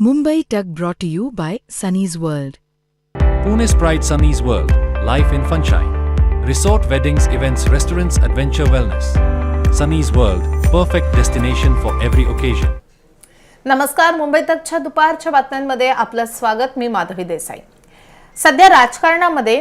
Mumbai Tug brought to you by Sunny's World. Pune's Pride Sunny's World, Life in Funshine. Resort weddings, events, restaurants, adventure wellness. Sunny's World, perfect destination for every occasion. नमस्कार मुंबई तकच्या दुपारच्या बातम्यांमध्ये आपलं स्वागत मी माधवी देसाई सध्या राजकारणामध्ये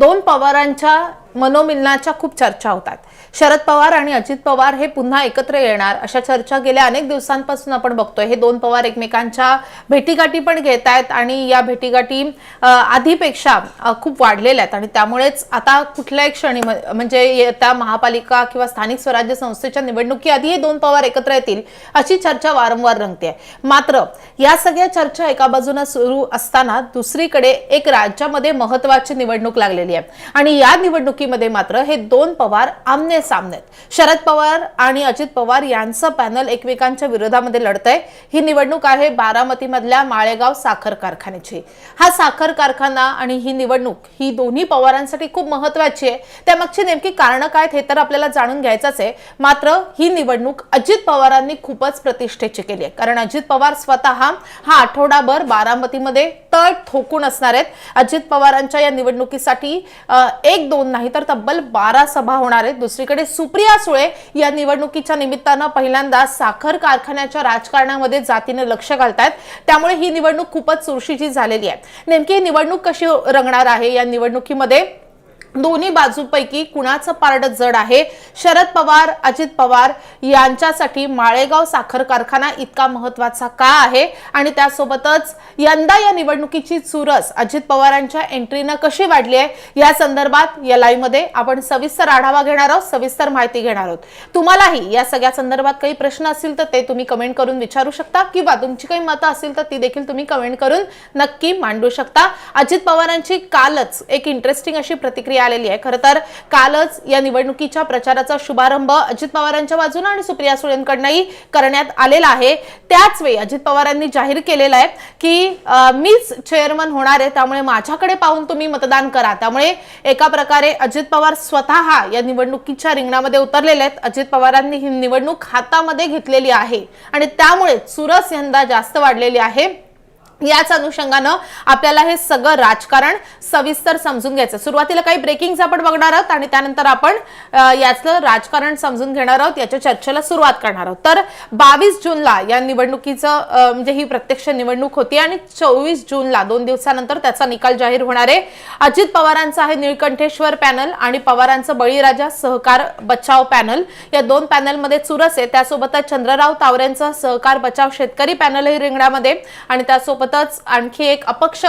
दोन पवारांच्या मनोमिलनाच्या खूप चर्चा होतात. शरद पवार आणि अजित पवार हे पुन्हा एकत्र येणार अशा चर्चा गेल्या अनेक दिवसांपासून आपण बघतोय. हे दोन पवार एकमेकांच्या भेटीगाठी पण घेत आहेत आणि या भेटीगाठी आधीपेक्षा खूप वाढलेल्या आहेत आणि त्यामुळेच आता कुठल्याही क्षणी म्हणजे येत्या महापालिका किंवा स्थानिक स्वराज्य संस्थेच्या निवडणुकी आधी हे दोन पवार एकत्र येतील अशी चर्चा वारंवार रंगते मात्र या सगळ्या चर्चा एका बाजूने सुरू असताना दुसरीकडे एक राज्यामध्ये महत्वाची निवडणूक लागलेली आहे. आणि या निवडणुकी निवडणुकीमध्ये मात्र हे दोन पवार आमने सामने आहेत. शरद पवार आणि अजित पवार यांचं पॅनल एकमेकांच्या विरोधामध्ये लढतंय. ही निवडणूक आहे बारामतीमधल्या माळेगाव साखर कारखान्याची. हा साखर कारखाना आणि ही निवडणूक ही दोन्ही पवारांसाठी खूप महत्वाची आहे. त्यामागची नेमकी कारणं काय आहेत हे तर आपल्याला जाणून घ्यायचंच आहे. मात्र ही निवडणूक अजित पवारांनी खूपच प्रतिष्ठेची केली आहे. कारण अजित पवार स्वतः हा आठवडाभर बारामतीमध्ये तळ ठोकून असणार आहेत. अजित पवारांच्या या निवडणुकीसाठी एक दोन नाही तर तब्बल बारा सभा होणार आहेत. दुसरीकडे सुप्रिया सुळे या निवडणुकीच्या निमित्तानं पहिल्यांदा साखर कारखान्याच्या राजकारणामध्ये जातीने लक्ष घालतायत. त्यामुळे ही निवडणूक खूपच चुरशीची झालेली आहे. नेमकी ही निवडणूक कशी रंगणार आहे? या निवडणुकीमध्ये दोन्ही बाजूपैकी कुणाचं पारड जड आहे? शरद पवार अजित पवार यांच्यासाठी माळेगाव साखर कारखाना इतका महत्त्वाचा का आहे? आणि त्यासोबतच यंदा या निवडणुकीची चुरस अजित पवारांच्या एंट्रीनं कशी वाढली आहे? या संदर्भात या लाईव्हमध्ये आपण सविस्तर आढावा घेणार आहोत सविस्तर माहिती घेणार आहोत. तुम्हालाही या सगळ्या संदर्भात काही प्रश्न असतील तर ते तुम्ही कमेंट करून विचारू शकता किंवा तुमची काही मतं असतील तर ती देखील तुम्ही कमेंट करून नक्की मांडू शकता. अजित पवारांची कालच एक इंटरेस्टिंग अशी प्रतिक्रिया आलेली आहे. खरं तर कालच या निवडणुकीच्या प्रचाराचा शुभारंभ अजित पवारांच्या बाजूने आणि सुप्रिया सुळेंकडनंही करण्यात आलेला आहे. त्याच वेळी अजित पवारांनी जाहीर केलेला आहे की मीच चेअरमन होणार आहे त्यामुळे माझ्याकडे पाहून तुम्ही मतदान करा. त्यामुळे एका प्रकारे अजित पवार स्वतः या निवडणुकीच्या रिंगणामध्ये उतरलेले आहेत. अजित पवारांनी ही निवडणूक हातामध्ये घेतलेली आहे. आणि त्यामुळे चुरस यंदा जास्त वाढलेली आहे. याच अनुषंगानं आपल्याला हे सगळं राजकारण सविस्तर समजून घ्यायचं. सुरुवातीला काही ब्रेकिंग आपण बघणार आहोत आणि त्यानंतर आपण याचं राजकारण समजून घेणार आहोत याच्या चर्चेला सुरुवात करणार आहोत. तर बावीस जूनला या निवडणुकीचं म्हणजे ही प्रत्यक्ष निवडणूक होती आणि चोवीस जूनला दोन दिवसानंतर त्याचा निकाल जाहीर होणार आहे. अजित पवारांचं आहे निळकंठेश्वर पॅनल आणि पवारांचं बळीराजा सहकार बचाव पॅनल. या दोन पॅनलमध्ये चुरस आहे. त्यासोबतच चंद्रराव तावरेंचं सहकार बचाव शेतकरी पॅनलही रिंगणामध्ये. आणि त्यासोबत त्यासोबतच आणखी एक अपक्ष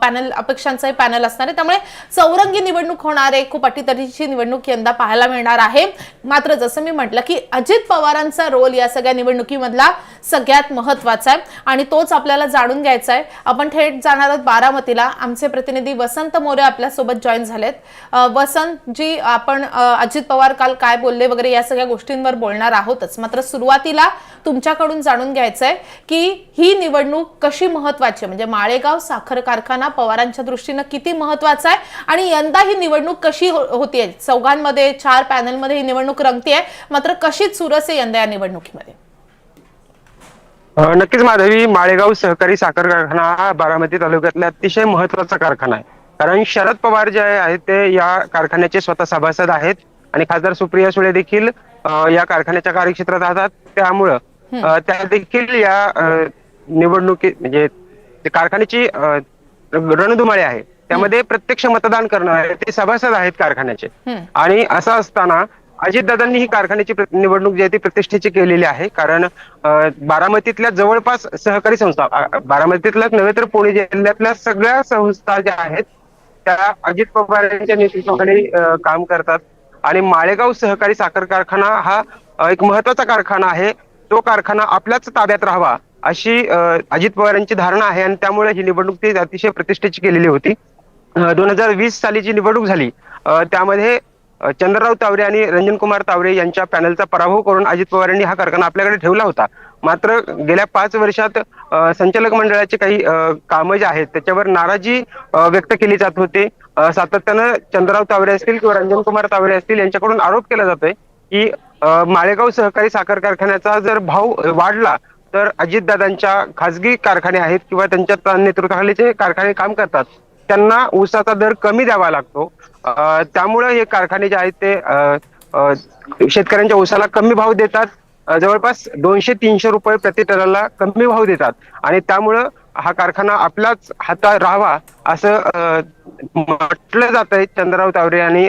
पॅनल अपक्षांचं पॅनल असणार आहे. त्यामुळे चौरंगी निवडणूक होणार आहे. खूप अटीतटीची निवडणूक यंदा पाहायला मिळणार आहे. मात्र जसं मी म्हटलं की अजित पवारांचा रोल या सगळ्या निवडणुकीमधला सगळ्यात महत्त्वाचा आहे. आणि तोच आपल्याला जाणून घ्यायचा आहे. आपण थेट जाणार आहोत बारामतीला. आमचे प्रतिनिधी वसंत मोरे आपल्यासोबत जॉईन झालेत. वसंत जी आपण अजित पवार काल काय बोलले वगैरे या सगळ्या गोष्टींवर बोलणार आहोतच. मात्र सुरुवातीला तुमच्याकडून जाणून घ्यायचं आहे की ही निवडणूक कशी महत्वाची. आहे म्हणजे माळेगाव साखर कारखाना पवारांच्या दृष्टीनं किती महत्त्वाचा आहे आणि यंदा ही निवडणूक कशी हो- होतीये? चौघांमध्ये चार पॅनलमध्ये ही निवडणूक रंगतीये. मात्र कशी चुरस आहे यंदा या निवडणुकीमध्ये? नक्कीच माधवी माळेगाव सहकारी साखर कारखाना हा बारामती तालुक्यातला अतिशय महत्त्वाचा कारखाना आहे. कारण शरद पवार जे आहेत ते या कारखान्याचे स्वतः सभासद आहेत आणि खासदार सुप्रिया सुळे देखील या कारखान्याच्या कार्यक्षेत्रात राहतात. त्यामुळं त्या देखील या अ, निवडणुकी म्हणजे कारखान्याची रणधुमाळी आहे त्यामध्ये प्रत्यक्ष मतदान करणारे ते सभासद आहेत कारखान्याचे. आणि असं असताना अजितदादांनी ही कारखान्याची निवडणूक जी आहे ती प्रतिष्ठेची केलेली आहे कारण बारामतीतल्या जवळपास सहकारी संस्था बारामतीतल्याच नव्हे तर पुणे जिल्ह्यातल्या सगळ्या संस्था ज्या आहेत त्या अजित पवार यांच्या नेतृत्वाखाली काम करतात. आणि माळेगाव सहकारी साखर कारखाना हा एक महत्त्वाचा कारखाना आहे. तो कारखाना आपल्याच ताब्यात राहावा अशी अजित पवार यांची धारणा आहे आणि त्यामुळे ही निवडणूक ती अतिशय प्रतिष्ठेची केलेली होती. दोन हजार वीस साली जी निवडणूक झाली त्यामध्ये चंद्रराव तावरे आणि रंजन कुमार तावरे यांच्या पॅनलचा पराभव करून अजित पवार यांनी हा कारखाना आपल्याकडे ठेवला होता. मात्र गेल्या पाच वर्षात संचालक मंडळाचे काही कामं जे आहेत त्याच्यावर नाराजी व्यक्त केली जात होते. सातत्यानं चंद्रराव तावरे असतील किंवा रंजन कुमार तावरे असतील यांच्याकडून आरोप केला जातोय की माळेगाव सहकारी साखर कारखान्याचा जर भाव वाढला तर अजितदादांच्या खासगी कारखाने आहेत किंवा त्यांच्या नेतृत्वाखाली जे कारखाने काम करतात. त्यांना ऊसाचा दर कमी द्यावा लागतो. त्यामुळे हे कारखाने जे आहेत ते शेतकऱ्यांच्या ऊसाला कमी भाव देतात. जवळपास दोनशे तीनशे रुपये प्रति टनाला कमी भाव देतात. आणि त्यामुळं हा कारखाना आपल्याच हातात राहावा असं म्हटलं जात आहे चंद्रराव तावरे आणि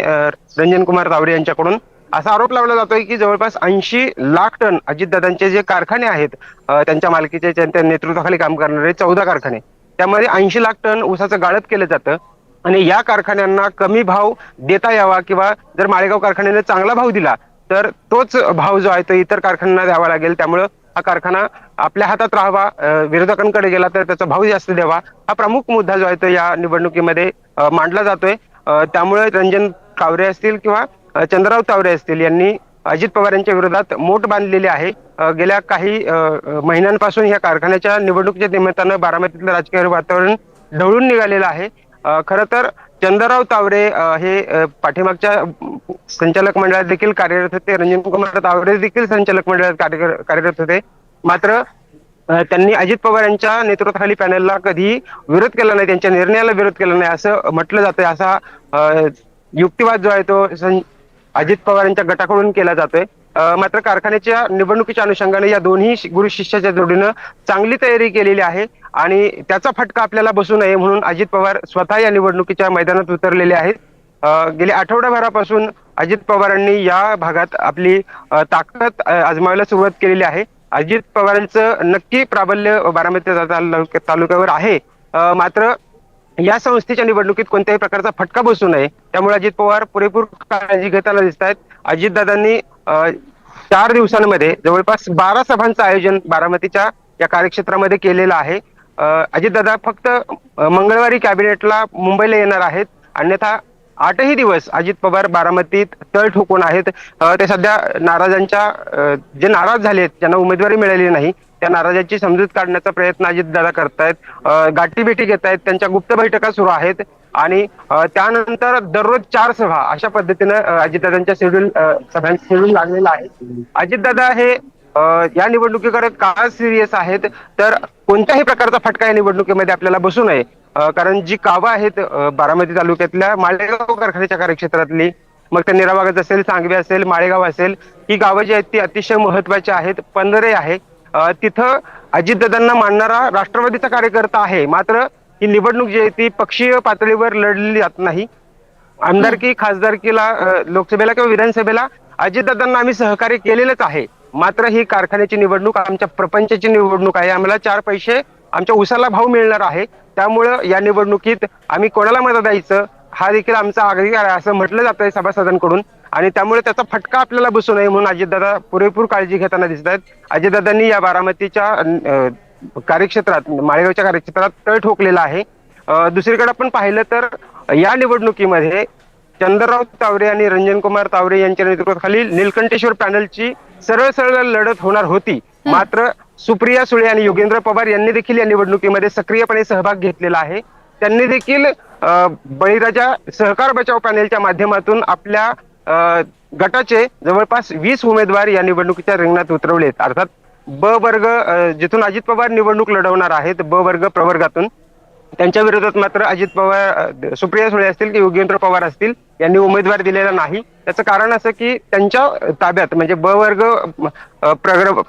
रंजन कुमार तावरे यांच्याकडून. असा आरोप लावला जातोय की जवळपास ऐंशी लाख टन अजितदादांचे जे कारखाने आहेत त्यांच्या मालकीचे त्यांच्या नेतृत्वाखाली काम करणारे चौदा कारखाने. त्यामध्ये ऐंशी लाख टन ऊसाचं गाळप केलं जातं आणि या कारखान्यांना कमी भाव देता यावा किंवा जर माळेगाव कारखान्याने चांगला भाव दिला तर तोच भाव जो आहे तो इतर कारखान्यांना द्यावा लागेल. त्यामुळं हा कारखाना आपल्या हातात राहावा विरोधकांकडे गेला तर त्याचा भाव जास्त द्यावा. हा प्रमुख मुद्दा जो आहे तो या निवडणुकीमध्ये मांडला जातोय. त्यामुळे रंजन कावरे असतील किंवा चंद्रराव तावरे असतील यांनी अजित पवार यांच्या विरोधात मोठ बांधलेली आहे. गेल्या काही महिन्यांपासून या कारखान्याच्या निवडणुकीच्या निमित्तानं बारामतीतलं राजकीय वातावरण ढवळून निघालेलं आहे. खर तर चंद्रराव तावरे हे पाठीमागच्या संचालक मंडळात देखील कार्यरत होते. रंजन कुमार तावरे देखील संचालक मंडळात कार्य- कार्यरत होते. मात्र त्यांनी अजित पवार यांच्या नेतृत्वाखाली पॅनलला कधी विरोध केला नाही त्यांच्या निर्णयाला विरोध केला नाही असं म्हटलं जातंय. असा युक्तिवाद जो आहे तो सं- अजित पवार यांच्या गटाकडून केला जातोय. मात्र कारखान्याच्या निवडणुकीच्या अनुषंगाने या दोन्ही गुरु शिष्याच्या जोडीनं चांगली तयारी केलेली आहे आणि त्याचा फटका आपल्याला बसू नये म्हणून अजित पवार स्वतः या निवडणुकीच्या मैदानात उतरलेले आहेत. गेल्या आठवडाभरापासून अजित पवारांनी या भागात आपली ताकद अं, आजमावायला सुरुवात केलेली आहे. अजित पवारांचं नक्की प्राबल्य बारामती तालुक्यावर आहे. मात्र या संस्थेच्या निवडणुकीत कोणत्याही प्रकारचा फटका बसू नये. त्यामुळे अजित पवार पुरेपूर काळजी घेताना दिसत आहेत. अजितदादांनी चार दिवसांमध्ये जवळपास बारा सभांचं आयोजन बारामतीच्या या कार्यक्षेत्रामध्ये केलेलं आहे. अजितदादा फक्त मंगळवारी कॅबिनेटला मुंबईला येणार आहेत. अन्यथा आठही दिवस अजित पवार बारामतीत तळ ठोकून आहेत. ते सध्या नाराजांच्या जे नाराज झाले आहेत ज्यांना उमेदवारी मिळाली नाही त्या नाराजांची समजूत काढण्याचा प्रयत्न अजितदादा करतायत. गाठी गाठीभेटी घेत आहेत त्यांच्या गुप्त बैठका सुरू आहेत. आणि त्यानंतर दररोज चार सभा अशा पद्धतीनं अजितदादांच्या शेड्यूल सभांचं शेड्यूल लागलेलं आहे. अजितदादा हे या निवडणुकीकडे का सिरियस आहेत? तर कोणत्याही प्रकारचा फटका या निवडणुकीमध्ये आपल्याला बसू नये. कारण जी कावं आहेत बारामती तालुक्यातल्या माळेगाव कारखान्याच्या कार्यक्षेत्रातली मग ते निराबागत असेल सांगवी असेल माळेगाव असेल ही गावं जी आहेत ती अतिशय महत्वाची आहेत पंधरे आहे. तिथं अजितदादांना मानणारा राष्ट्रवादीचा कार्यकर्ता आहे. मात्र ही निवडणूक जी आहे ती पक्षीय पातळीवर लढली जात नाही. आमदारकी खासदारकीला लोकसभेला किंवा विधानसभेला अजितदादांना आम्ही सहकार्य केलेलंच आहे. मात्र ही कारखान्याची निवडणूक आमच्या प्रपंचाची निवडणूक आहे. आम्हाला चार पैसे आमच्या उसाला भाव मिळणार आहे. त्यामुळं या निवडणुकीत आम्ही कोणाला मदत द्यायचं? हा देखील आमचा अधिकार आहे असं म्हटलं जात आहे सभासदांकडून. आणि त्यामुळे त्याचा फटका आपल्याला बसू नये म्हणून अजितदादा पुरेपूर काळजी घेताना दिसत आहेत. अजितदादांनी या बारामतीच्या कार्यक्षेत्रात माळेगावच्या कार्यक्षेत्रात तळ ठोकलेला आहे. दुसरीकडे आपण पाहिलं तर या निवडणुकीमध्ये चंद्रराव तावरे आणि रंजन कुमार तावरे यांच्या नेतृत्वाखाली निलकंठेश्वर पॅनलची सरळ सरळ लढत होणार होती. मात्र सुप्रिया सुळे आणि योगेंद्र पवार यांनी देखील या निवडणुकीमध्ये सक्रियपणे सहभाग घेतलेला आहे. त्यांनी देखील बळीराजा सहकार बचाव पॅनेलच्या माध्यमातून आपल्या गटाचे जवळपास वीस उमेदवार या निवडणुकीच्या रिंगणात उतरवलेत. अर्थात ब वर्ग जिथून अजित पवार निवडणूक लढवणार आहेत ब वर्ग प्रवर्गातून त्यांच्या विरोधात मात्र अजित पवार सुप्रिया सुळे असतील की योगेंद्र पवार असतील यांनी उमेदवार दिलेला नाही. त्याचं कारण असं की त्यांच्या ताब्यात म्हणजे ब वर्ग प्रग्र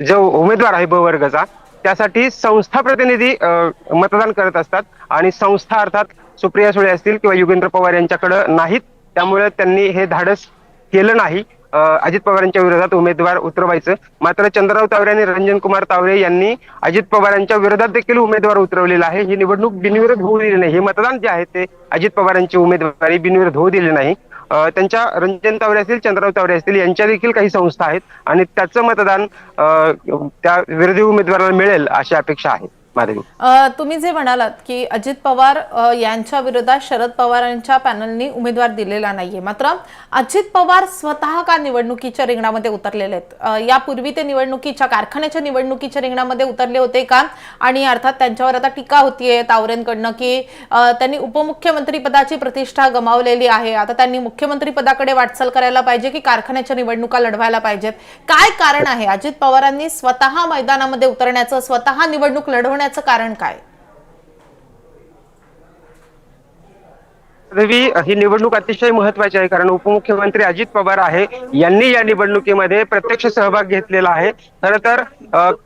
जो उमेदवार आहे ब वर्गाचा त्यासाठी संस्था प्रतिनिधी मतदान करत असतात. आणि संस्था अर्थात सुप्रिया सुळे असतील किंवा युगेंद्र पवार यांच्याकडे नाहीत. त्यामुळे त्यांनी हे धाडस केलं नाही. अजित अजित पवारांच्या विरोधात उमेदवार उतरवायचं. मात्र चंद्रराव तावरे आणि रंजन कुमार तावरे यांनी अजित पवारांच्या विरोधात देखील उमेदवार उतरवलेला आहे. ही निवडणूक बिनविरोध होऊ दिली नाही. हे मतदान जे आहे ते अजित पवारांची उमेदवारी बिनविरोध होऊ दिली नाही. त्यांच्या रंजन तावरे असतील चंद्रराव तावरे असतील यांच्या देखील काही संस्था आहेत आणि त्याचं मतदान त्या विरोधी उमेदवाराला मिळेल अशी अपेक्षा आहे. तुम्ही जे म्हणालात की अजित पवार यांच्या विरोधात शरद पवारांच्या पॅनलनी उमेदवार दिलेला नाहीये. मात्र अजित पवार स्वतः का निवडणुकीच्या रिंगणामध्ये उतरलेले आहेत? यापूर्वी ते निवडणुकीच्या कारखान्याच्या निवडणुकीच्या रिंगणामध्ये उतरले होते का? आणि अर्थात त्यांच्यावर आता टीका होतीये तावरेंकडनं की त्यांनी उपमुख्यमंत्री पदाची प्रतिष्ठा गमावलेली आहे. आता त्यांनी मुख्यमंत्री पदाकडे वाटचाल करायला पाहिजे की कारखान्याच्या निवडणुका लढवायला पाहिजेत? काय कारण आहे? अजित पवारांनी स्वतः मैदानामध्ये उतरण्याचं स्वतः निवडणूक लढवण्याचं कारण काय? रवी ही निवडणूक अतिशय महत्वाची आहे कारण उपमुख्यमंत्री अजित पवार आहे यांनी या निवडणुकीमध्ये प्रत्यक्ष सहभाग घेतलेला आहे. खर तर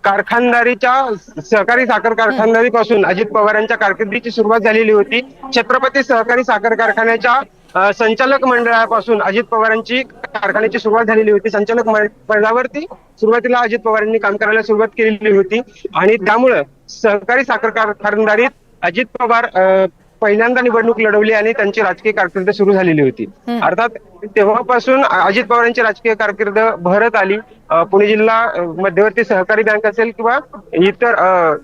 कारखानदारीच्या सहकारी साखर कारखानदारीपासून अजित पवारांच्या कारकिर्दीची सुरुवात झालेली होती. छत्रपती सहकारी साखर कारखान्याच्या संचालक मंडळापासून अजित पवारांची कारखान्याची सुरुवात झालेली होती. संचालक पदावरती सुरुवातीला अजित पवारांनी काम करायला सुरुवात केलेली होती. आणि त्यामुळं सहकारी साखर कारखानदारीत अजित पवार पहिल्यांदा निवडणूक लढवली आणि त्यांची राजकीय कारकीर्द सुरू झालेली होती. अर्थात तेव्हापासून अजित पवारांची राजकीय कारकीर्द बहरत आली. पुणे जिल्हा मध्यवर्ती सहकारी बँक असेल किंवा इतर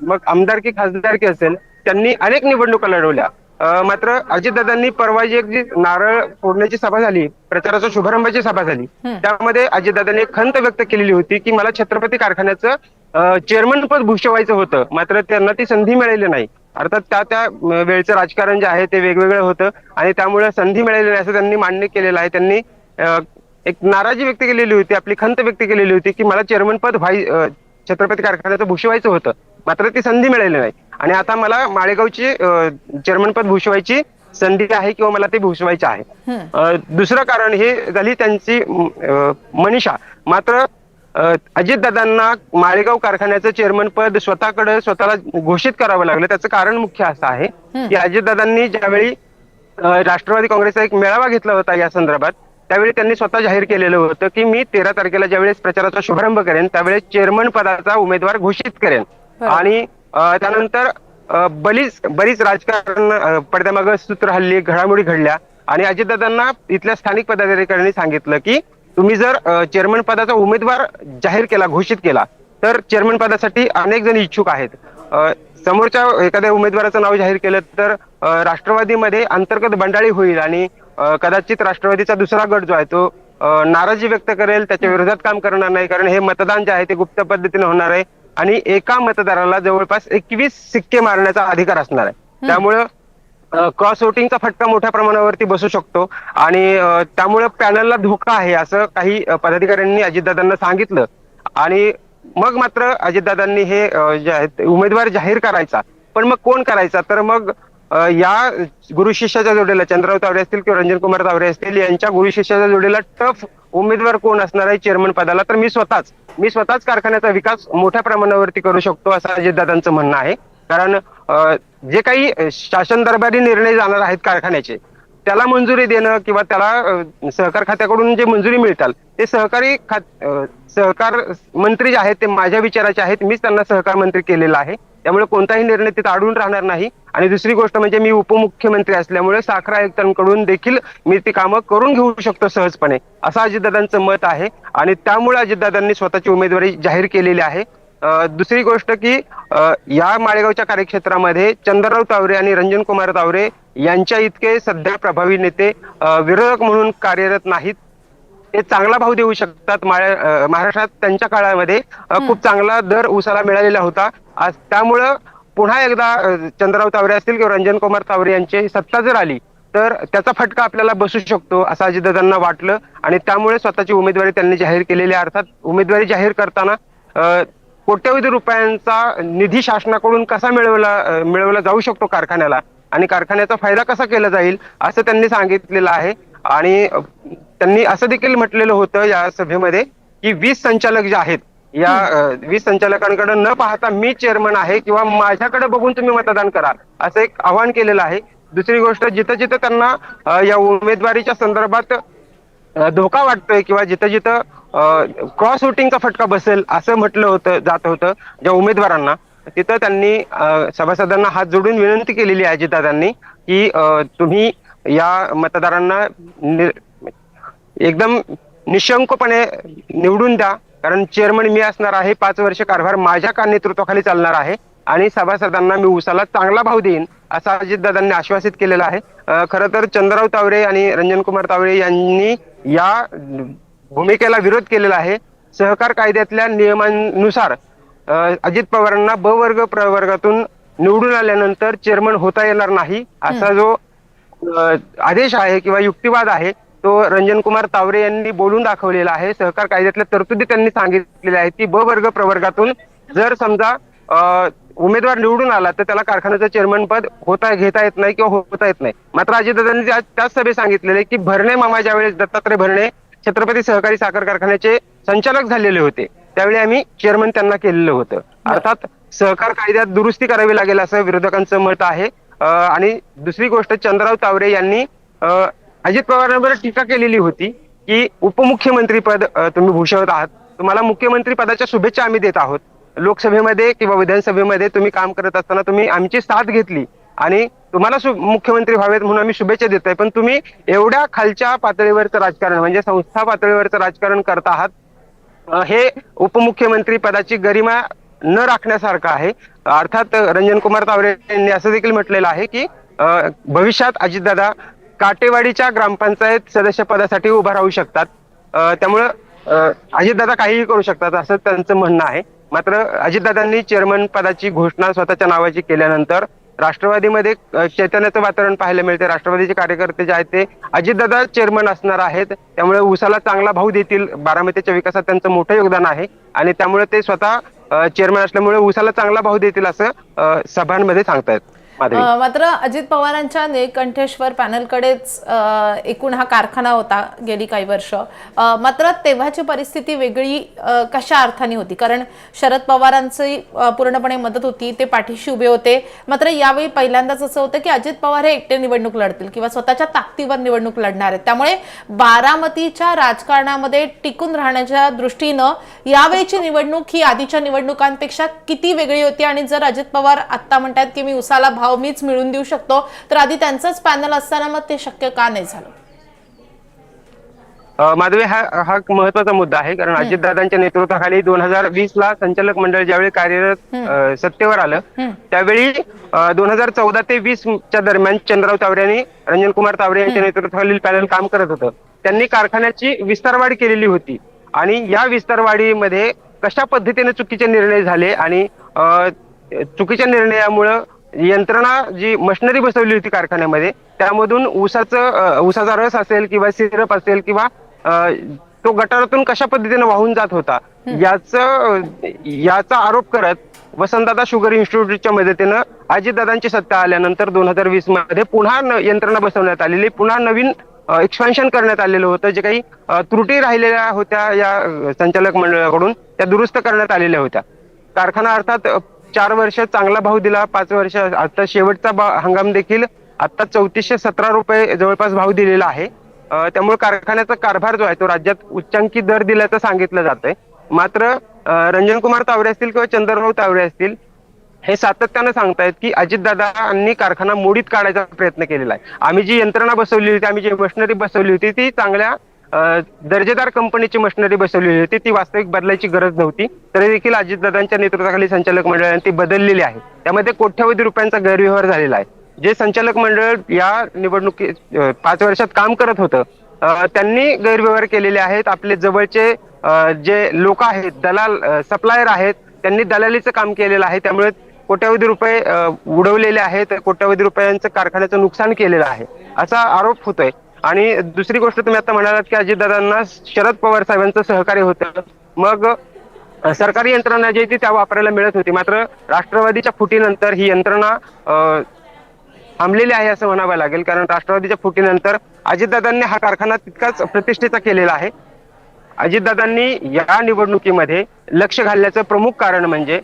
मग आमदारकी खासदारकी असेल त्यांनी अनेक निवडणुका लढवल्या. मात्र अजितदादांनी परवा जी एक जी नारळ फोडण्याची सभा झाली प्रचाराच्या शुभारंभाची सभा झाली त्यामध्ये अजितदादांनी एक खंत व्यक्त केलेली होती की मला छत्रपती कारखान्याचं चेअरमन पद भूषवायचं होतं मात्र त्यांना ती संधी मिळाली नाही. अर्थात त्या त्या वेळचं राजकारण जे आहे ते वेगवेगळं होतं आणि त्यामुळे संधी मिळाली नाही असं त्यांनी मान्य केलेलं आहे. त्यांनी एक नाराजी व्यक्त केलेली होती आपली खंत व्यक्त केलेली होती की मला चेअरमन पद व्हाई अं, छत्रपती कारखान्याचं भूषवायचं होतं मात्र ती संधी मिळाली नाही. आणि आता मला माळेगावची चेअरमन पद भूषवायची संधी आहे किंवा मला ते भूषवायचे आहे. दुसरं कारण हे झाली त्यांची मनीषा मात्र अजितदादांना माळेगाव कारखान्याचं चेअरमन पद स्वतःकडे स्वतःला घोषित करावं लागलं. त्याचं कारण मुख्य असं आहे की अजितदादांनी ज्यावेळी राष्ट्रवादी काँग्रेसचा एक मेळावा घेतला होता या संदर्भात त्यावेळी त्यांनी स्वतः जाहीर केलेलं होतं की मी तेरा तारखेला ज्यावेळेस प्रचाराचा शुभारंभ करेन त्यावेळेस चेअरमन पदाचा उमेदवार घोषित करेन. आणि त्यानंतर बरीच बरीच राजकारण पडद्यामागं सूत्र हल्ली घडामोडी घडल्या. आणि अजितदादांना इथल्या स्थानिक पदाधिकाऱ्यांनी सांगितलं की तुम्ही जर चेअरमन पदाचा उमेदवार जाहीर केला घोषित केला तर चेअरमन पदासाठी अनेक जण इच्छुक आहेत. समोरच्या एखाद्या उमेदवाराचं नाव जाहीर केलं तर राष्ट्रवादीमध्ये अंतर्गत बंडाळी होईल आणि कदाचित राष्ट्रवादीचा दुसरा गट जो आहे तो नाराजी व्यक्त करेल त्याच्या विरोधात काम करणार नाही कारण हे मतदान जे आहे ते गुप्त पद्धतीने होणार आहे. आणि एका मतदाराला जवळपास एकवीस सिक्के मारण्याचा अधिकार असणार आहे. त्यामुळं क्रॉस वोटिंगचा फटका मोठ्या प्रमाणावरती बसू शकतो. आणि त्यामुळे पॅनलला धोका आहे असं काही पदाधिकाऱ्यांनी अजितदादांना सांगितलं. आणि मग मात्र अजितदादांनी हे जे आहेत उमेदवार जाहीर करायचा. पण मग कोण करायचा? तर मग या गुरु शिष्याच्या जोडीला चंद्रराव तावडे असतील किंवा रंजन कुमार तावडे असतील यांच्या गुरु शिष्याच्या जोडीला टफ उमेदवार कोण असणार आहे चेअरमन पदाला? तर मी स्वतःच मी स्वतःच कारखान्याचा विकास मोठ्या प्रमाणावरती करू शकतो असं अजितदादांचं म्हणणं आहे. कारण जे काही शासन दरबारी निर्णय जाणार आहेत कारखान्याचे त्याला मंजुरी देणं किंवा त्याला सहकार खात्याकडून जे मंजुरी मिळतात ते सहकारी खात सहकार मंत्री जे आहेत ते माझ्या विचाराचे आहेत मीच त्यांना सहकार मंत्री केलेला आहे. त्यामुळे कोणताही निर्णय तिथे अडून राहणार नाही. आणि दुसरी गोष्ट म्हणजे मी उपमुख्यमंत्री असल्यामुळे साखर आयुक्तांकडून देखील मी ती कामं करून घेऊ शकतो सहजपणे असं अजितदादांचं मत आहे. आणि त्यामुळे अजितदादांनी स्वतःची उमेदवारी जाहीर केलेली आहे. दुसरी गोष्ट की या माळेगावच्या कार्यक्षेत्रामध्ये चंद्रराव तावरे आणि रंजन कुमार तावरे यांच्या इतके सध्या प्रभावी नेते विरोधक म्हणून कार्यरत नाहीत. ते चांगला भाव देऊ शकतात. महाराष्ट्रात त्यांच्या काळामध्ये खूप चांगला दर उसाला मिळालेला होता. आज त्यामुळं पुन्हा एकदा चंद्रराव तावरे असतील किंवा रंजन कुमार तावरे यांची सत्ता जर आली तर त्याचा फटका आपल्याला बसू शकतो असं अजितदादांना वाटलं. आणि त्यामुळे स्वतःची उमेदवारी त्यांनी जाहीर केलेली आहे. अर्थात उमेदवारी जाहीर करताना कोट्यवधी रुपयांचा निधी शासनाकडून कसा मिळवला मिळवला जाऊ शकतो कारखान्याला? आणि कारखान्याचा फायदा कसा केला जाईल असं त्यांनी सांगितलेलं आहे. आणि त्यांनी असं देखील म्हटलेलं होतं या सभेमध्ये की वीस संचालक जे आहेत या वीज संचालकांकडे न पाहता मी चेअरमन आहे किंवा माझ्याकडे बघून तुम्ही मतदान करा असं एक आवाहन केलेलं आहे. दुसरी गोष्ट जिथं जिथं त्यांना या उमेदवारीच्या संदर्भात धोका वाटतोय किंवा जिथं जिथं क्रॉस वोटिंगचा फटका बसेल असं म्हटलं होतं जात होतं ज्या उमेदवारांना तिथं त्यांनी सभासदांना हात जोडून विनंती केलेली आहे अजितदादांनी की तुम्ही या मतदारांना एकदम निशंकपणे निवडून द्या कारण चेअरमन मी असणार आहे पाच वर्ष कारभार माझ्या का नेतृत्वाखाली चालणार आहे आणि सभासदांना मी उसाला चांगला भाव देईन असं अजितदादांनी आश्वासित केलेलं आहे. खरं तर चंद्रराव तावरे आणि रंजन कुमार तावरे यांनी या भूमिकेला विरोध केलेला आहे. सहकार कायद्यातल्या नियमांनुसार अजित पवारांना ब वर्ग प्रवर्गातून निवडून आल्यानंतर चेअरमन होता येणार नाही असा जो आदेश आहे किंवा युक्तिवाद आहे तो रंजन कुमार तावरे यांनी बोलून दाखवलेला आहे. सहकार कायद्यातल्या तरतुदी त्यांनी सांगितलेल्या आहेत की ब वर्ग प्रवर्गातून जर समजा उमेदवार निवडून आला तर त्याला कारखान्याचं चेअरमन पद होता घेता येत नाही किंवा होता येत नाही. मात्र अजितदादांनी त्या- त्याच सभेत सांगितलेले की भरणे मामा ज्यावेळेस दत्तात्रय भरणे छत्रपती सहकारी साखर कारखान्याचे संचालक झालेले होते त्यावेळी आम्ही चेअरमन त्यांना केलेलं होतं. अर्थात सहकार कायद्यात दुरुस्ती करावी लागेल असं विरोधकांचं मत आहे. आणि दुसरी गोष्ट चंद्रराव तावरे यांनी अजित पवारांवर टीका केलेली होती की उपमुख्यमंत्री पद तुम्ही भूषवत आहात. तुम्हाला मुख्यमंत्री पदाच्या शुभेच्छा आम्ही देत आहोत. लोकसभेमध्ये किंवा विधानसभेमध्ये तुम्ही काम करत असताना तुम्ही आमची साथ घेतली आणि तुम्हाला मुख्यमंत्री व्हावेत म्हणून आम्ही शुभेच्छा देत आहे पण तुम्ही एवढ्या खालच्या पातळीवरचं राजकारण म्हणजे संस्था पातळीवरचं राजकारण करत आहात हे उपमुख्यमंत्री पदाची गरिमा न राखण्यासारखं आहे. अर्थात रंजन कुमार तावरे यांनी असं देखील म्हटलेलं आहे की भविष्यात अजितदादा काटेवाडीच्या ग्रामपंचायत सदस्य पदासाठी उभा राहू शकतात. त्यामुळं अ, अजितदादा काहीही करू शकतात असं त्यांचं म्हणणं आहे. मात्र अजितदादांनी चेअरमन पदाची घोषणा स्वतःच्या नावाची केल्यानंतर राष्ट्रवादीमध्ये चैतन्याचं वातावरण पाहायला मिळते. राष्ट्रवादीचे कार्यकर्ते जे आहेत ते अजितदादा चेअरमन असणार आहेत. त्यामुळे उसाला चांगला भाव देतील. बारामतीच्या विकासात त्यांचं मोठं योगदान आहे. आणि त्यामुळे ते स्वतः चेअरमन असल्यामुळे उसाला चांगला भाव देतील असं सभांमध्ये सांगतायत मात्र अजित पवारांच्या निळकंठेश्वर पॅनलकडेच एकूण हा कारखाना होता गेली काही वर्ष. मात्र तेव्हाची परिस्थिती वेगळी कशा अर्थाने होती? कारण शरद पवारांची पूर्णपणे मदत होती ते पाठीशी उभे होते. मात्र यावेळी पहिल्यांदाच असं होतं की अजित पवार हे एकटे निवडणूक लढतील किंवा स्वतःच्या ताकदीवर निवडणूक लढणार आहेत. त्यामुळे बारामतीच्या राजकारणामध्ये टिकून राहण्याच्या दृष्टीनं यावेळीची निवडणूक ही आधीच्या निवडणुकांपेक्षा किती वेगळी होती? आणि जर अजित पवार आत्ता म्हणतात की मी उसाला भाव मीच मिळून देऊ शकतो. तर आधी त्यांचंच पॅनल असताना मग ते शक्य का नाही झालं? माधवी हा हा महत्त्वाचा मुद्दा आहे. कारण अजितदादांच्या नेतृत्वाखाली दोन हजार वीस ला संचालक मंडळ ज्यावेळी कार्यरत सत्तेवर आलं त्यावेळी दोन हजार चौदा ते वीस च्या दरम्यान चंद्रराव तावरे आणि रंजन कुमार तावरे यांच्या नेतृत्वाखालील पॅनल काम करत होतं. त्यांनी कारखान्याची विस्तारवाढ केलेली होती. आणि या विस्तारवाढीमध्ये कशा पद्धतीने चुकीचे निर्णय झाले आणि चुकीच्या निर्णयामुळं यंत्रणा जी मशिनरी बसवली होती कारखान्यामध्ये त्यामधून ऊसाचं ऊसाचा रस असेल किंवा सिरप असेल किंवा तो गटारातून कशा पद्धतीने वाहून जात होता याच याचा आरोप करत वसंतदादा शुगर इन्स्टिट्यूटच्या मदतीनं अजितदादांची सत्ता आल्यानंतर दोन हजार वीसमध्ये पुन्हा यंत्रणा बसवण्यात आलेली पुन्हा नवीन एक्सपेन्शन करण्यात आलेलं होतं जे काही त्रुटी राहिलेल्या होत्या या संचालक मंडळाकडून त्या दुरुस्त करण्यात आलेल्या होत्या. कारखाना अर्थात चार वर्ष चांगला भाव दिला पाच वर्ष आता शेवटचा हंगाम देखील आता चौतीसशे सतरा रुपये जवळपास भाव दिलेला आहे. त्यामुळे कारखान्याचा कारभार जो आहे तो राज्यात उच्चांकी दर दिल्याचं सांगितलं जातंय. मात्र रंजनकुमार रंजन कुमार तावरे असतील किंवा चंद्रभाऊ तावरे असतील हे सातत्यानं सांगतायत की अजितदादांनी कारखाना मोडीत काढायचा प्रयत्न केलेला आहे. आम्ही जी यंत्रणा बसवली होती आम्ही जी मशिनरी बसवली होती ती चांगल्या दर्जेदार कंपनीची मशिनरी बसवलेली होती. ती वास्तविक बदलायची गरज नव्हती. तरी देखील अजितदादांच्या नेतृत्वाखाली संचालक मंडळाने ती बदललेली आहे. त्यामध्ये कोट्यवधी रुपयांचा गैरव्यवहार झालेला आहे. जे संचालक मंडळ या निवडणुकी पाच वर्षात काम करत होतं त्यांनी गैरव्यवहार केलेले आहेत. आपले जवळचे जे लोक आहेत दलाल सप्लायर आहेत त्यांनी दलालीचं काम केलेलं आहे. त्यामुळे कोट्यावधी रुपये उडवलेले आहेत. कोट्यावधी रुपयांचं कारखान्याचं नुकसान केलेलं आहे. असा आरोप होतोय. आणि दुसरी गोष्ट तुम्ही आता म्हणालात की अजितदादांना शरद पवार साहेबांचं सहकार्य होतं. मग सरकारी यंत्रणा जी आहे ती त्या वापरायला मिळत होती. मात्र राष्ट्रवादीच्या फुटीनंतर ही यंत्रणा थांबलेली आहे असं म्हणावं लागेल. कारण राष्ट्रवादीच्या फुटीनंतर अजितदादांनी हा कारखाना तितकाच प्रतिष्ठेचा केलेला आहे. अजितदादांनी या निवडणुकीमध्ये लक्ष घालण्याचं प्रमुख कारण म्हणजे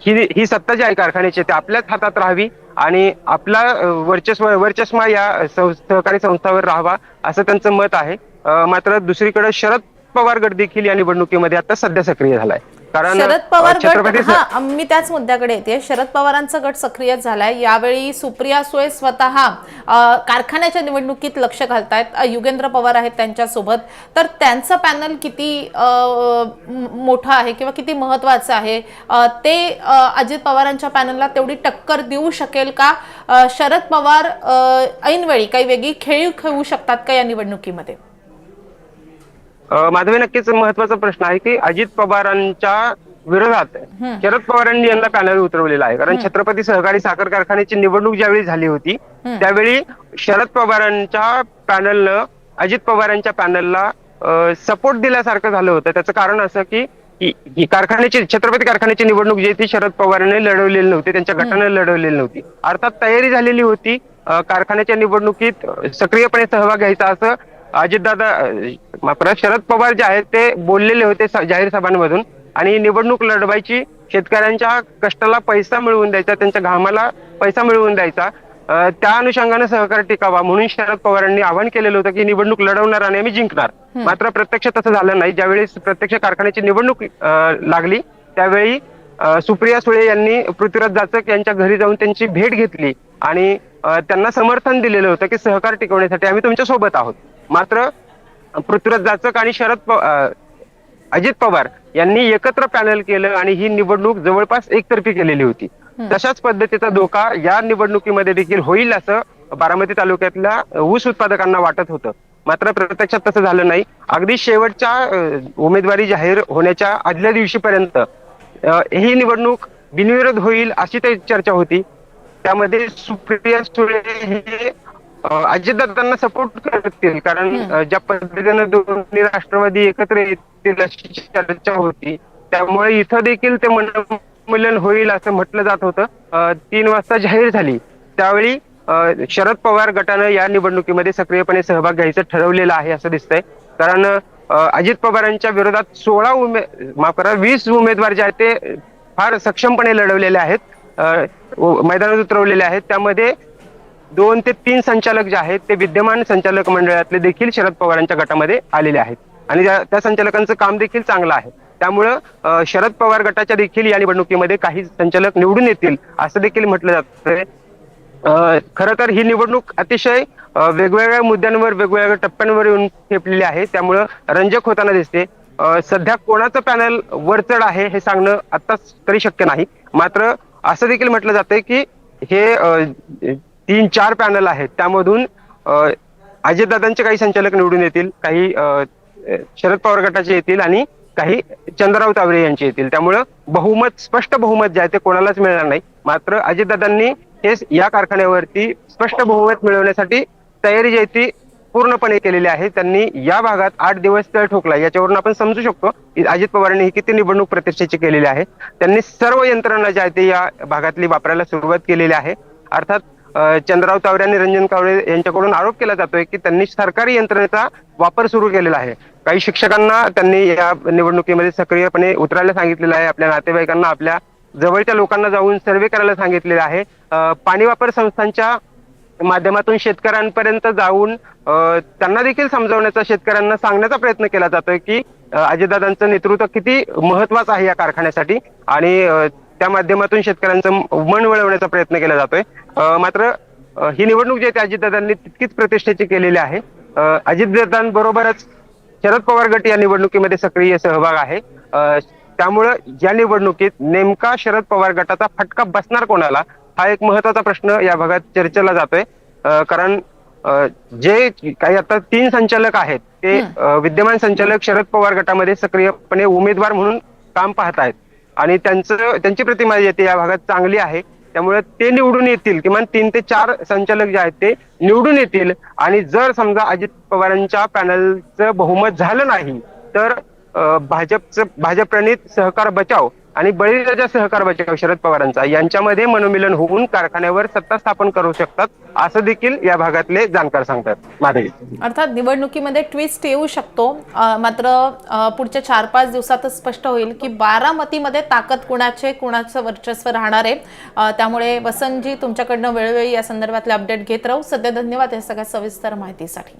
ही ही सत्ता जी आहे कारखान्याची ते आपल्याच हातात राहावी आणि आपला वर्चस्व वर्चस्मा या सहकारी संस्थावर राहावा असं त्यांचं मत आहे. मात्र दुसरीकडे शरद पवार गट देखील या निवडणुकीमध्ये आता सध्या सक्रिय झालाय. कारण शरद पवार गट हा मी त्याच मुद्द्याकडे येते. शरद पवारांचा गट सक्रिय झालाय. यावेळी सुप्रिया सुळे स्वतः कारखान्याच्या निवडणुकीत लक्ष घालतायत. युगेंद्र पवार आहेत त्यांच्यासोबत. तर त्यांचं पॅनल किती मोठं आहे किंवा किती महत्वाचं आहे? ते अजित पवारांच्या पॅनलला तेवढी टक्कर देऊ शकेल का? शरद पवार ऐनवेळी काही वेगळी खेळी खेळू शकतात का या निवडणुकीमध्ये? माधवी नक्कीच महत्त्वाचा प्रश्न आहे की अजित पवारांच्या विरोधात शरद पवारांनी यांना पॅनल उतरवलेला आहे. कारण छत्रपती सहकारी साखर कारखान्याची निवडणूक ज्यावेळी झाली होती त्यावेळी शरद पवारांच्या पॅनलनं अजित पवारांच्या पॅनलला सपोर्ट दिल्यासारखं झालं होतं. त्याचं कारण असं की ही कारखान्याची छत्रपती कारखान्याची निवडणूक जी ती शरद पवारांनी लढवलेली नव्हती त्यांच्या गटाने लढवलेली नव्हती. अर्थात तयारी झालेली होती कारखान्याच्या निवडणुकीत सक्रियपणे सहभाग घ्यायचा असं अजितदादा करा, शरद पवार जे आहेत ते बोललेले होते जाहीर सभांमधून. आणि निवडणूक लढवायची शेतकऱ्यांच्या कष्टाला पैसा मिळवून द्यायचा त्यांच्या घामाला पैसा मिळवून द्यायचा. त्या अनुषंगाने सहकार टिकावा म्हणून शरद पवारांनी आवाहन केलेलं होतं की निवडणूक लढवणार आणि आम्ही जिंकणार. मात्र प्रत्यक्ष तसं झालं नाही. ज्यावेळी प्रत्यक्ष कारखान्याची निवडणूक लागली त्यावेळी सुप्रिया सुळे यांनी पृथ्वीराज जाचक यांच्या घरी जाऊन त्यांची भेट घेतली. आणि त्यांना समर्थन दिलेलं होतं की सहकार टिकवण्यासाठी आम्ही तुमच्यासोबत आहोत. मात्र पृथ्वीराज जाचक आणि शरद अजित पवार यांनी एकत्र पॅनल केलं आणि ही निवडणूक जवळपास एकतर्फी केलेली होती. तशाच पद्धतीचा धोका या निवडणुकीमध्ये देखील होईल असं बारामती तालुक्यातल्या ऊस उत्पादकांना वाटत होतं. मात्र प्रत्यक्षात तसं झालं नाही. अगदी शेवटच्या उमेदवारी जाहीर होण्याच्या आदल्या दिवशीपर्यंत ही निवडणूक बिनविरोध होईल अशी ते चर्चा होती. त्यामध्ये सुप्रिया सुळे हे अजितदादांना सपोर्ट करतील कारण ज्या पद्धतीनं दोन्ही राष्ट्रवादी एकत्र येतील अशी चर्चा होती त्यामुळे इथं देखील ते मनोमिलन होईल असं म्हटलं जात होतं. तीन वाजता जाहीर झाली. त्यावेळी शरद पवार गटानं या निवडणुकीमध्ये सक्रियपणे सहभाग घ्यायचं ठरवलेलं आहे असं दिसतंय. कारण अजित पवारांच्या विरोधात सोळा उमे माफ करा वीस उमेदवार जे आहेत ते फार सक्षमपणे लढवलेले आहेत. मैदानात उतरवलेले आहेत. त्यामध्ये दोन ते तीन संचालक जे आहेत ते विद्यमान संचालक मंडळातले देखील शरद पवारांच्या गटामध्ये आलेले आहेत. आणि त्या संचालकांचं काम देखील चांगलं आहे. त्यामुळं शरद पवार गटाच्या देखील या निवडणुकीमध्ये काही संचालक निवडून येतील असं देखील म्हटलं जातंय. खर खरं तर ही निवडणूक अतिशय वेगवेगळ्या मुद्द्यांवर वेगवेगळ्या टप्प्यांवर येऊन ठेपलेली आहे. त्यामुळं रंजक होताना दिसते. सध्या कोणाचं पॅनल वरचढ आहे हे सांगणं आत्ताच तरी शक्य नाही. मात्र असं देखील म्हटलं जातंय की हे तीन चार पॅनल आहेत. त्यामधून अजितदादांचे काही संचालक निवडून येतील काही शरद पवार गटाचे येतील आणि काही चंद्रराव तावरे यांचे येतील. त्यामुळं बहुमत स्पष्ट बहुमत जे आहे ते कोणालाच मिळणार नाही. मात्र अजितदादांनी हे या कारखान्यावरती स्पष्ट बहुमत मिळवण्यासाठी तयारी जी आहे ती पूर्णपणे केलेली आहे. त्यांनी या भागात आठ दिवस तळ ठोकला. याच्यावरून आपण समजू शकतो की अजित पवारांनी ही किती निवडणूक प्रतिष्ठेची केलेली आहे. त्यांनी सर्व यंत्रणा ज्या आहे ते या भागातली वापरायला सुरुवात केलेली आहे. अर्थात चंद्रराव तावरे आणि रंजन कावळे यांच्याकडून आरोप केला जातोय की त्यांनी सरकारी यंत्रणेचा वापर सुरू केलेला आहे. काही शिक्षकांना त्यांनी या निवडणुकीमध्ये सक्रियपणे उतरायला सांगितलेलं आहे. आपल्या नातेवाईकांना आपल्या जवळच्या लोकांना जाऊन सर्वे करायला सांगितलेलं आहे. पाणी वापर संस्थांच्या माध्यमातून शेतकऱ्यांपर्यंत जाऊन त्यांना देखील समजवण्याचा शेतकऱ्यांना सांगण्याचा प्रयत्न केला जातोय की अजितदादांचं नेतृत्व किती महत्वाचं आहे या कारखान्यासाठी? आणि त्या माध्यमातून शेतकऱ्यांचं मन वळवण्याचा प्रयत्न केला जातोय. मात्र ही निवडणूक जी आहे ती अजितदादांनी तितकीच प्रतिष्ठेची केलेली आहे. अजितदादांबरोबरच शरद पवार गट या निवडणुकीमध्ये सक्रिय सहभाग आहे. त्यामुळं या निवडणुकीत नेमका शरद पवार गटाचा फटका बसणार कोणाला हा एक महत्त्वाचा प्रश्न या भागात चर्चेला जातोय. कारण जे काही आता तीन संचालक आहेत ते विद्यमान संचालक शरद पवार गटामध्ये सक्रियपणे उमेदवार म्हणून काम पाहत आहेत. आणि त्यांचं त्यांची प्रतिमा जी आहे या भागात चांगली आहे. त्यामुळे ते निवडून येतील. किमान तीन ते चार संचालक जे आहेत ते निवडून येतील. आणि जर समजा अजित पवारांच्या पॅनलचं बहुमत झालं नाही तर भाजपचं भाजप प्रणित सहकार बचाव आणि बळीराजा सहकार बचाव शरद पवारांचा. यांच्यामध्ये मनोमिलन होऊन कारखान्यावर सत्ता स्थापन करू शकतात असं देखील या भागातले जाणकार सांगतात. अर्थात निवडणुकीमध्ये ट्विस्ट येऊ शकतो. मात्र पुढच्या चार पाच दिवसातच स्पष्ट होईल की बारामतीमध्ये ताकद कुणाचे कुणाचं वर्चस्व राहणार आहे? त्यामुळे वसंतजी तुमच्याकडनं वेळोवेळी या संदर्भातले अपडेट घेत राहू. सध्या धन्यवाद या सगळ्या सविस्तर माहितीसाठी.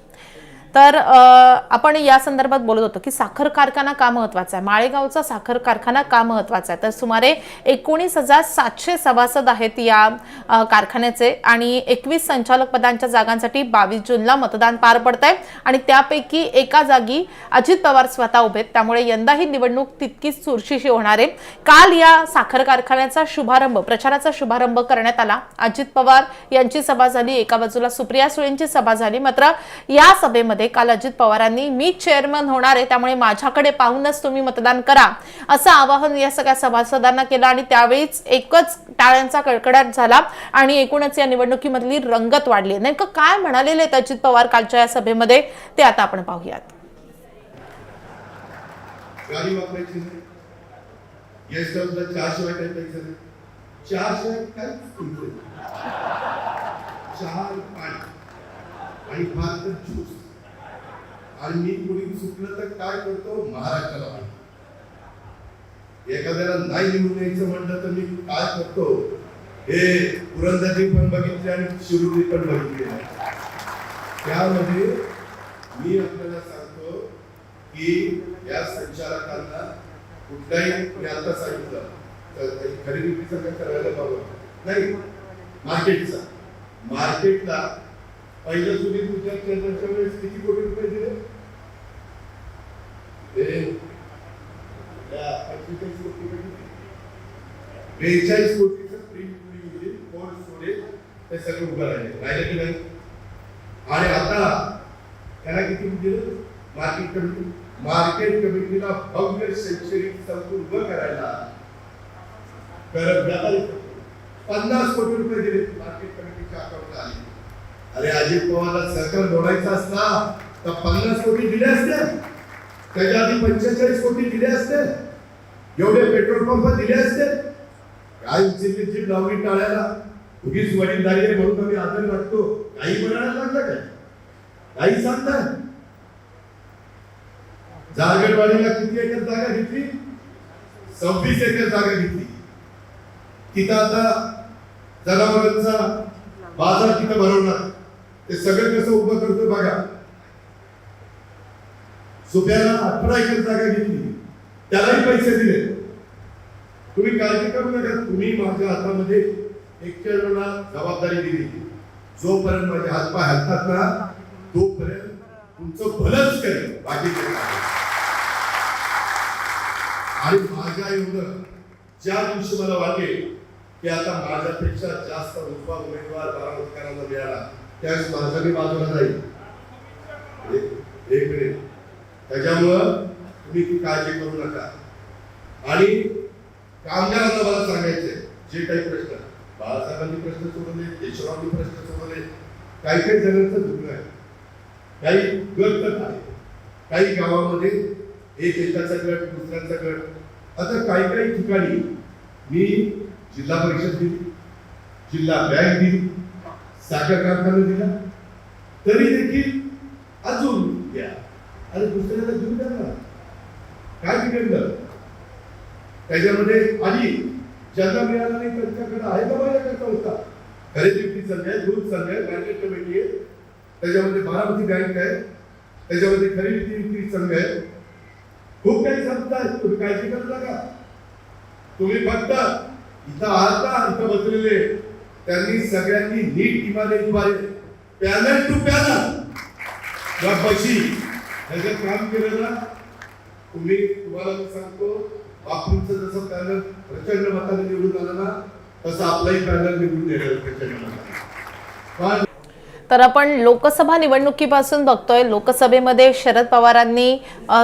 तर आपण या संदर्भात बोलत होतो की साखर कारखाना का महत्त्वाचा आहे? माळेगावचा साखर कारखाना का महत्त्वाचा आहे? तर सुमारे एकोणीस हजार सातशे सभासद आहेत या कारखान्याचे आणि एकवीस संचालक पदांच्या जागांसाठी बावीस जूनला मतदान पार पडत आहे आणि त्यापैकी एका जागी अजित पवार स्वतः उभे आहेत. त्यामुळे यंदा ही निवडणूक तितकीच चुरशीशी होणार आहे. काल या साखर कारखान्याचा शुभारंभ प्रचाराचा शुभारंभ करण्यात आला. अजित पवार यांची सभा झाली एका बाजूला सुप्रिया सुळेंची सभा झाली. मात्र या सभेमध्ये काल अजित पवारांनी मी चेअरमन होणार आहे त्यामुळे माझ्याकडे पाहूनच तुम्ही मतदान करा असं आवाहन या सगळ्या सभासदांना केलं आणि त्यावेळीच एकच टाळ्यांचा कडकडाट झाला आणि एकूणच या निवडणुकीमधली रंगत वाढली. नेमकं काय म्हणालेले आहेत अजित पवार कालच्या या सभेमध्ये ते आता आपण पाहूयात. गाडी वापरायची नाही. गेस्ट हाऊसला चहा शिवाय काही पैसे नाही. चहा शिवाय काहीच पैसे चहा पाणी. आणि फार तर ज्यूस आणि मी कुणी चुकलं तर काय करतो? महाराष्ट्राला एखाद्याला नाही निवडून यायचं म्हटलं तर मी काय करतो? हे पुरंदरची पण बघितली आणि शिरुरी पण बघितली. त्यामध्ये मी आपल्याला सांगतो की या संचालकांना कुठलाही मी आता सांगितलं तर खरेदी विक्रीचं करायला पाहिजे नाही मार्केटचा. मार्केटला पहिलं सुधीर तुझ्या केंद्राच्या वेळेस किती कोटी रुपये दिले ते त्या पंचेचाळीस कोटी रुपये दिले. बेचाळीस कोटीचं प्री युनिट कोल्ड स्टोरेज ते सगळं उभं राहिले राहिले की नाही आणि आता त्याला किती दिलं? मार्केट कमिटी मार्केट कमिटीला भव्य शैक्षणिक संकुल उभं करायला. करत पन्नास कोटी रुपये दिले मार्केट कमिटीच्या अकाउंटला आले. अरे अजित पवारला सरकार जोडायचं असता तर पन्नास कोटी दिले असते. त्याच्या आधी पंचेचाळीस कोटी दिले असते. एवढे पेट्रोल पंप दिले असते. काय उचलली जीप लावली टाळ्याला. उगीच वडीलधारी आहे म्हणून कमी आदर वाटतो. काही म्हणायला लागलं काय? काही सांगताय जारगडवाडीला किती एकर जागा घेतली? सव्वीस एकर जागा घेतली. तिथं आता जनावरांचा बाजार तिथं भरवणार. ते सगळं कसं उभं करतो बघा. सुप्याला अठरा एकर जागा घेतली त्यालाही पैसे दिले. तुम्ही काळजी करू नका. तुम्ही माझ्या हातामध्ये एक वेळा जबाबदारी दिली. जोपर्यंत माझे हातपाय हलतात ना तोपर्यंत तुमचं भलंच करेल बाकी आणि माझ्या एवढं ज्या दिवशी मला वाटेल की आता माझ्यापेक्षा जास्त रुपा उमेदवार बारामतीकरांना मिळाला त्यावेळेस माझा मी बाजूला जाईल. एक एक मिनिट. त्याच्यामुळं तुम्ही काळजी करू नका. आणि कामगारांना मला सांगायचंय जे काही प्रश्न बाळासाहेबांनी प्रश्न सोडवले केशवरावांनी प्रश्न सोडवले काही काही जणांचं दुःख आहे. काही गट तर आहे काही गावामध्ये एक एकाचा गट दुसऱ्यांचा गट. आता काही काही ठिकाणी मी जिल्हा परिषद दिली जिल्हा बँक दिली साखर कारखाना दिला. तरी देखील अजून द्या. आणि दुसऱ्याला घेऊन द्या ना. काय बिघडलं त्याच्यामध्ये आणि ज्यांना मिळाला नाही त्यांच्याकडे आहे का माझ्याकडे होता खरेदी विक्री संघ आहे दूध संघ आहे मार्केट कमिटी आहे त्याच्यामध्ये बारामती बँक आहे त्याच्यामध्ये खरेदी विक्री संघ आहे खूप काही सांगताय तुम्ही काळजी करू नका. तुम्ही फक्त इथं आहात अंत इथं बसलेले. त्यांनी सगळ्यांनी नीट इमारतीद्वारे पॅनल टू पॅनल. या बशी. त्याचं काम केलं ना तुम्ही तुम्हाला मी सांगतो बापूंचं जसं पॅनल प्रचंड मताने निवडून आलं ना तसं आपलाही पॅनल निवडून येणार प्रचंड मताने पण तर आपण लोकसभा निवडणुकीपासून बघतोय. लोकसभेमध्ये शरद पवारांनी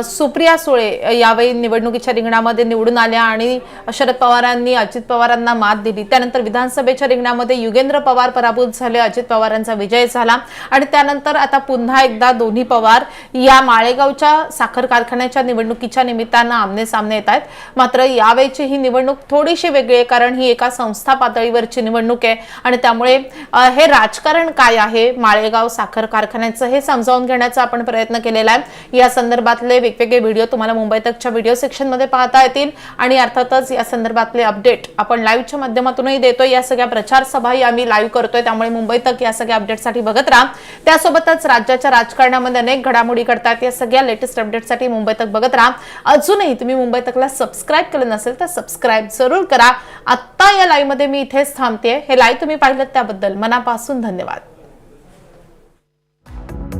सुप्रिया सुळे यावेळी निवडणुकीच्या रिंगणामध्ये निवडून आल्या आणि शरद पवारांनी अजित पवारांना मात दिली. त्यानंतर विधानसभेच्या रिंगणामध्ये युगेंद्र पवार पराभूत झाले अजित पवारांचा विजय झाला आणि त्यानंतर आता पुन्हा एकदा दोन्ही पवार या माळेगावच्या साखर कारखान्याच्या निवडणुकीच्या निमित्तानं आमने सामने येत आहेत. मात्र यावेळीची ही निवडणूक थोडीशी वेगळी आहे कारण ही एका संस्था पातळीवरची निवडणूक आहे आणि त्यामुळे हे राजकारण काय आहे? माळेगाव साखर कारखान्याचं हे समजावून घेण्याचा आपण प्रयत्न केलेला आहे. या संदर्भातले वेगवेगळे व्हिडिओ तुम्हाला मुंबई तकच्या व्हिडिओ सेक्शनमध्ये पाहता येतील. आणि अर्थातच या संदर्भातले अपडेट आपण लाईव्हच्या माध्यमातूनही देतोय. या सगळ्या प्रचार सभाही आम्ही लाईव्ह करतोय. त्यामुळे मुंबई तक या सगळ्या अपडेटसाठी बघत राहा. त्यासोबतच राज्याच्या राजकारणामध्ये अनेक घडामोडी घडतात. या सगळ्या लेटेस्ट अपडेटसाठी मुंबई तक बघत राहा. अजूनही तुम्ही मुंबई तकला सबस्क्राईब केलं नसेल तर सबस्क्राईब जरूर करा. आत्ता या लाईव्हमध्ये मी इथेच थांबते हे लाईव्ह तुम्ही पाहिलं त्याबद्दल मनापासून धन्यवाद. thank you